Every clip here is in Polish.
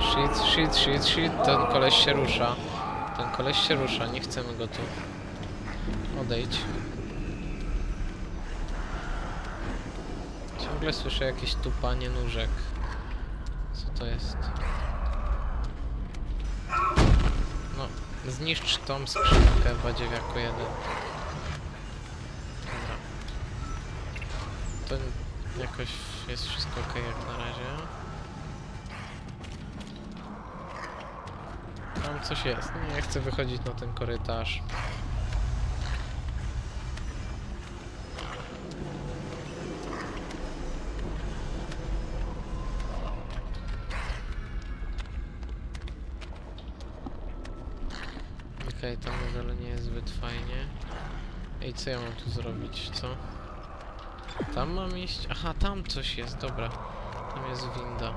Shit, shit, shit, shit. Ten koleś się rusza. Ten koleś się rusza, nie chcemy go tu. Odejdź. Ciągle słyszę jakieś tupanie nóżek. Co to jest? No, zniszcz tą skrzynkę, badziewiaku jeden. Dobra. To jakoś jest wszystko ok jak na razie. Tam coś jest. Nie chcę wychodzić na ten korytarz. Okej, tam na dole nie jest zbyt fajnie. Ej, co ja mam tu zrobić, co? Tam mam iść? Aha, tam coś jest, dobra. Tam jest winda.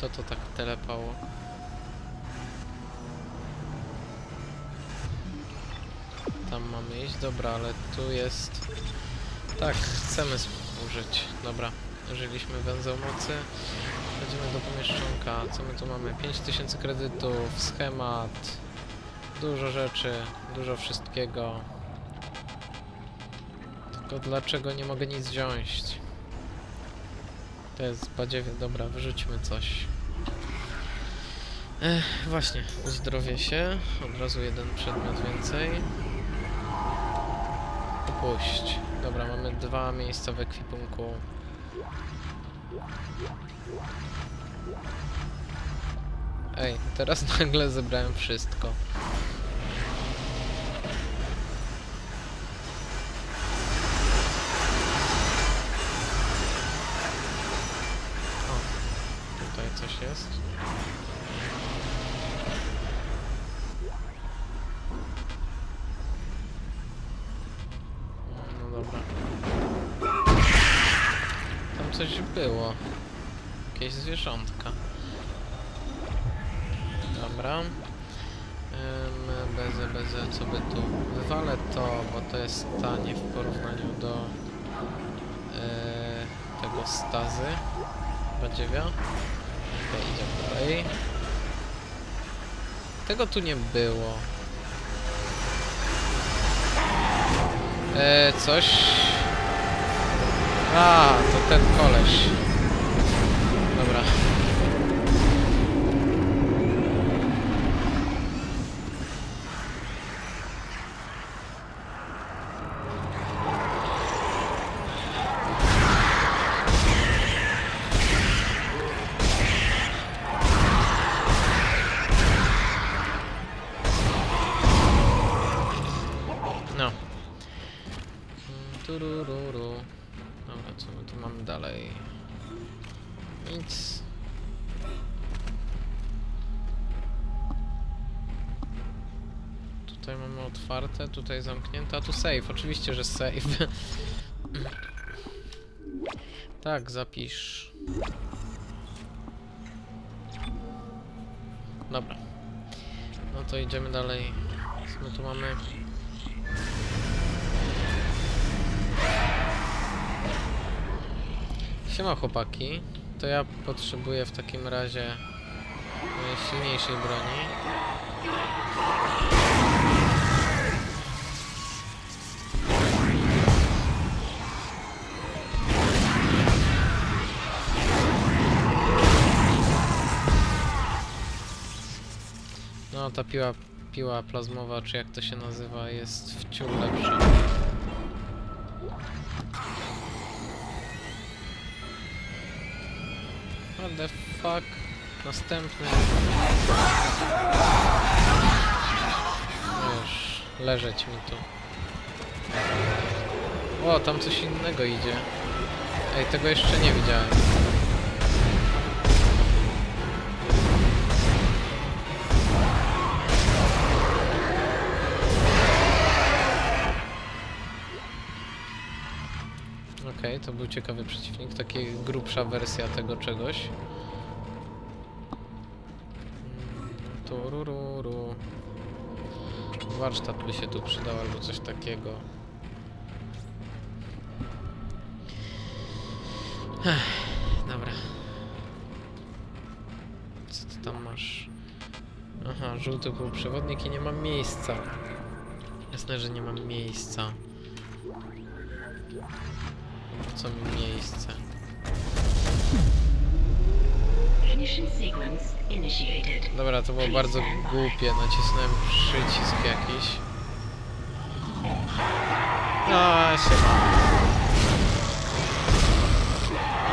To to tak telepało. Tam mamy iść, dobra, ale tu jest... Tak, chcemy użyć. Dobra, użyliśmy węzeł mocy. Chodzimy do pomieszczonka. Co my tu mamy? 5000 kredytów, schemat, dużo rzeczy, dużo wszystkiego. Tylko dlaczego nie mogę nic wziąć? To jest badziewie, dobra, wyrzućmy coś. Ech, właśnie, uzdrowię się. Od razu jeden przedmiot więcej. Opuść. Dobra, mamy dwa miejsca w ekwipunku. Ej, teraz nagle zebrałem wszystko. Było. Jakieś zwierzątka. Dobra. Beze, beze, co by tu? Wywalę to, bo to jest tanie w porównaniu do yy, tego stazy. Badziewia. Okej, idziemy dalej. Tego tu nie było. E, coś. A, to ten koleś. Co my tu mamy dalej? Nic. Tutaj mamy otwarte, tutaj zamknięte, a tu save. Oczywiście, że save. tak, zapisz. Dobra. No to idziemy dalej. Co my tu mamy? Siema chłopaki, to ja potrzebuję w takim razie mojej silniejszej broni. No ta piła, piła plazmowa, czy jak to się nazywa, jest wciul lepsza. The fuck? Następny. Już, leżeć mi tu. O, tam coś innego idzie. Ej, tego jeszcze nie widziałem. Okej, to był ciekawy przeciwnik, taka grubsza wersja tego czegoś. Turururu. Warsztat by się tu przydał albo coś takiego. Ech, dobra. Co ty tam masz? Aha, żółty półprzewodnik i nie mam miejsca. Jasne, że nie mam miejsca. Mi miejsce? Dobra, to było bardzo głupie. Nacisnąłem przycisk jakiś. No, się.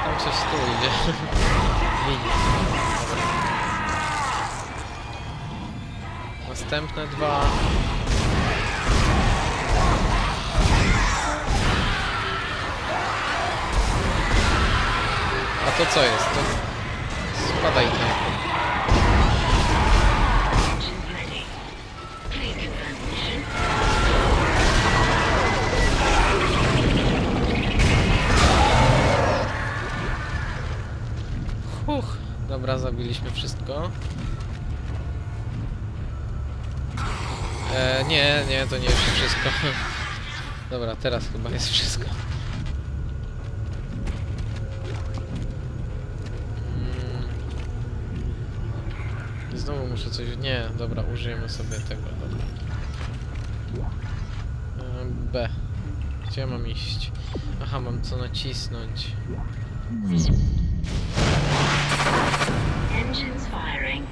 Tam coś tyłu idzie. Następne dwa. A to co jest? To... Spadaj mission. Huch, dobra, zabiliśmy wszystko. E, nie, nie, to nie jest wszystko. Dobra, teraz chyba jest wszystko. Znowu muszę coś... Nie, dobra, użyjemy sobie tego, dobra. B. Gdzie ja mam iść? Aha, mam co nacisnąć. Engines firing.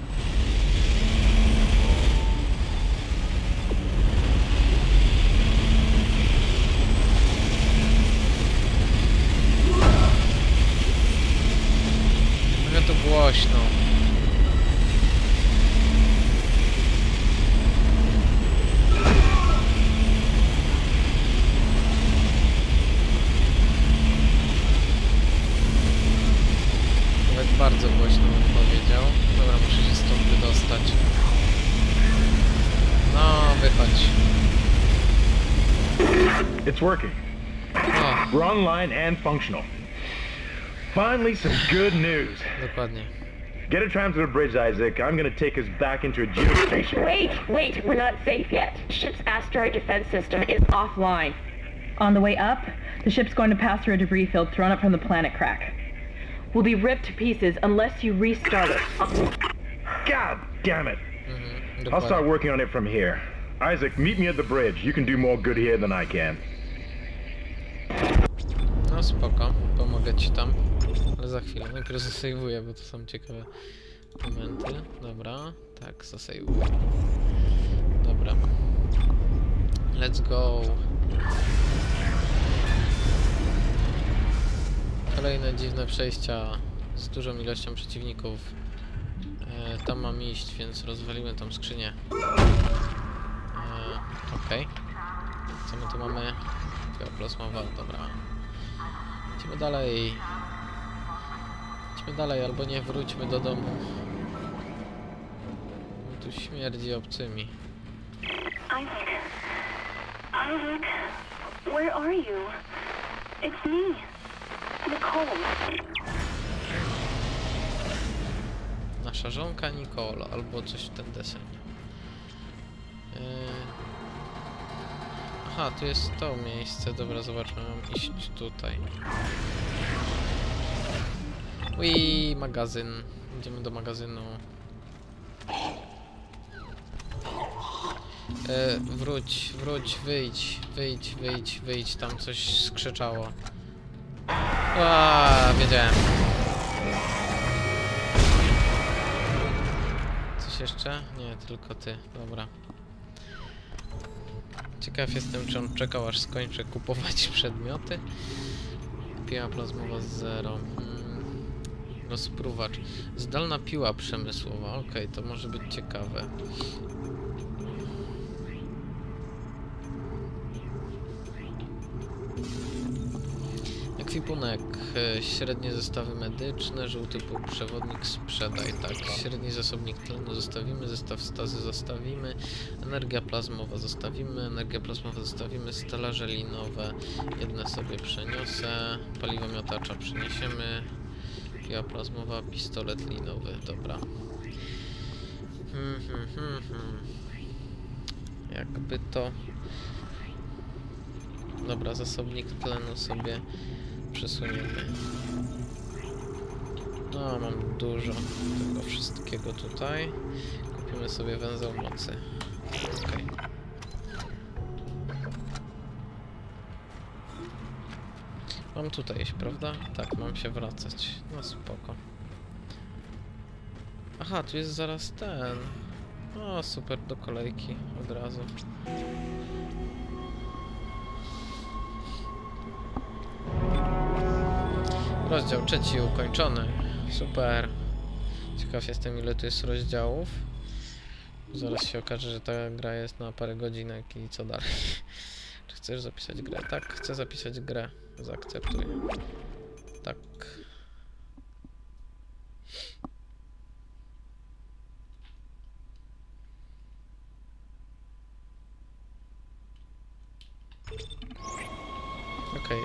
Tu głośno. It's working. O, We're online and functional. Finally, some good news. dokładnie. Get a tram to the bridge, Isaac. I'm gonna take us back into a geostation. Wait, wait, we're not safe yet. Ship's asteroid defense system is offline. On the way up, the ship's going to pass through a debris field thrown up from the planet crack. We'll be ripped to pieces unless you restart it. God damn it. Mhm, I'll start working on it from here. Isaac, meet me at the bridge. You can do more good here than I can. No spoko, pomogę ci tam. Ale za chwilę, najpierw zasejwuję, bo to są ciekawe momenty. Dobra, tak, zasejwuję. Dobra. Let's go. Kolejne dziwne przejścia z dużą ilością przeciwników. E, tam mam iść, więc rozwalimy tą skrzynię. Okej. Co my tu mamy? Plasmowa, dobra. Idźmy dalej. Idźmy dalej, albo nie wróćmy do domu. Tu śmierdzi obcymi. Isaac. Isaac, where are you? It's me, Nicole. Nasza żonka Nicole, albo coś w ten deseń. Aha, tu jest to miejsce. Dobra, zobaczmy, mam iść tutaj. Ui, magazyn. Idziemy do magazynu. E, wróć, wróć, wyjdź, wyjdź, wyjdź, wyjdź. Tam coś skrzyczało. A, wiedziałem. Coś jeszcze? Nie, tylko ty. Dobra. Ciekaw jestem, czy on czekał, aż skończę kupować przedmioty. Piła plazmowa 0. Hmm. Rozpruwacz. Zdalna piła przemysłowa. Okej, to może być ciekawe. Ekwipunek, e, średnie zestawy medyczne, żółty półprzewodnik sprzedaj, tak, średni zasobnik tlenu zostawimy, zestaw stazy zostawimy, energia plazmowa zostawimy, energia plazmowa zostawimy, stelaże linowe, jedne sobie przeniosę, paliwo miotacza przeniesiemy, piła plazmowa, pistolet linowy, dobra. Hmm, hmm, hmm, hmm. Jakby to... Dobra, zasobnik tlenu sobie przesuniemy. No, mam dużo tego wszystkiego tutaj. Kupimy sobie węzeł mocy. Okej. Mam tutaj iść, prawda? Tak, mam się wracać. No spoko. Aha, tu jest zaraz ten. O, super, do kolejki od razu. Rozdział trzeci ukończony. Super. Ciekaw jestem ile tu jest rozdziałów. Zaraz się okaże, że ta gra jest na parę godzinek i co dalej. Czy chcesz zapisać grę? Tak, chcę zapisać grę. Zaakceptuj. Tak.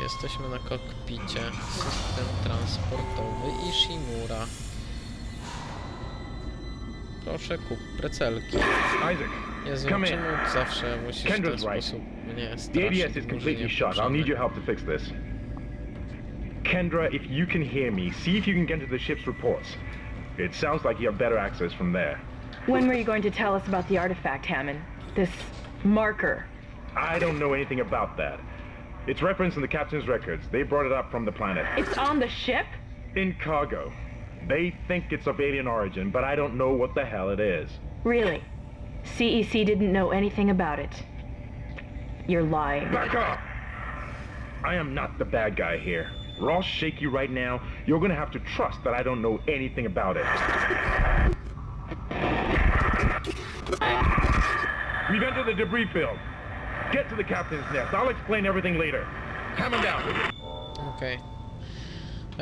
Jesteśmy na kokpicie. System transportowy Ishimura. Proszę kup precelki. Isaac, Jezu, Come in. czemu zawsze musisz w ten Kendra's right. sposób mnie the straszyć? ADS is completely nie shut. I'll need your help to fix this. Kendra, if you can hear me, see if you can get to the ship's reports. It sounds like you have better access from there. When were you going to tell us about the artifact, Hammond? This marker. I don't know anything about that. It's referenced in the captain's records. They brought it up from the planet. It's on the ship? In cargo. They think it's of alien origin, but I don't know what the hell it is. Really? CEC didn't know anything about it. You're lying. Back up! I am not the bad guy here. Ross shake you right now. You're gonna have to trust that I don't know anything about it. We've entered the debris field. Get to the captain's nest. I'll explain everything later. Hammond out. Okej.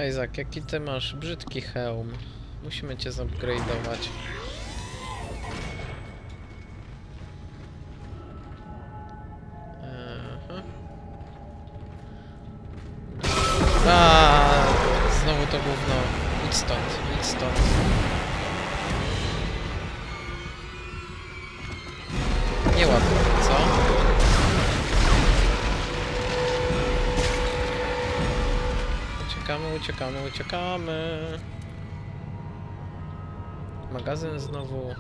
Isaac, jaki ty masz brzydki hełm. Musimy cię zupgrade'ować. Aha. A, znowu to gówno. Idź stąd, idź stąd. Uciekamy, uciekamy, uciekamy. Magazyn znowu.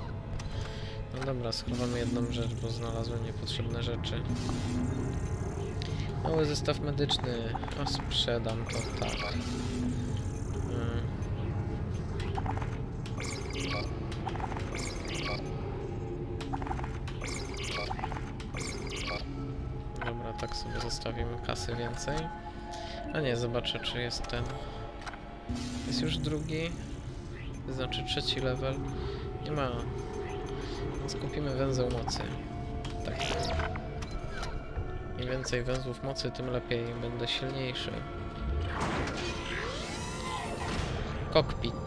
No dobra, schowamy jedną rzecz, bo znalazłem niepotrzebne rzeczy. Mały zestaw medyczny. A sprzedam to tak. Mm. Dobra, tak sobie zostawimy kasy więcej. A nie, zobaczę czy jest ten. Jest już drugi. Znaczy trzeci level. Nie ma. Więc kupimy węzeł mocy. Tak. Im więcej węzłów mocy, tym lepiej będę silniejszy. Cockpit.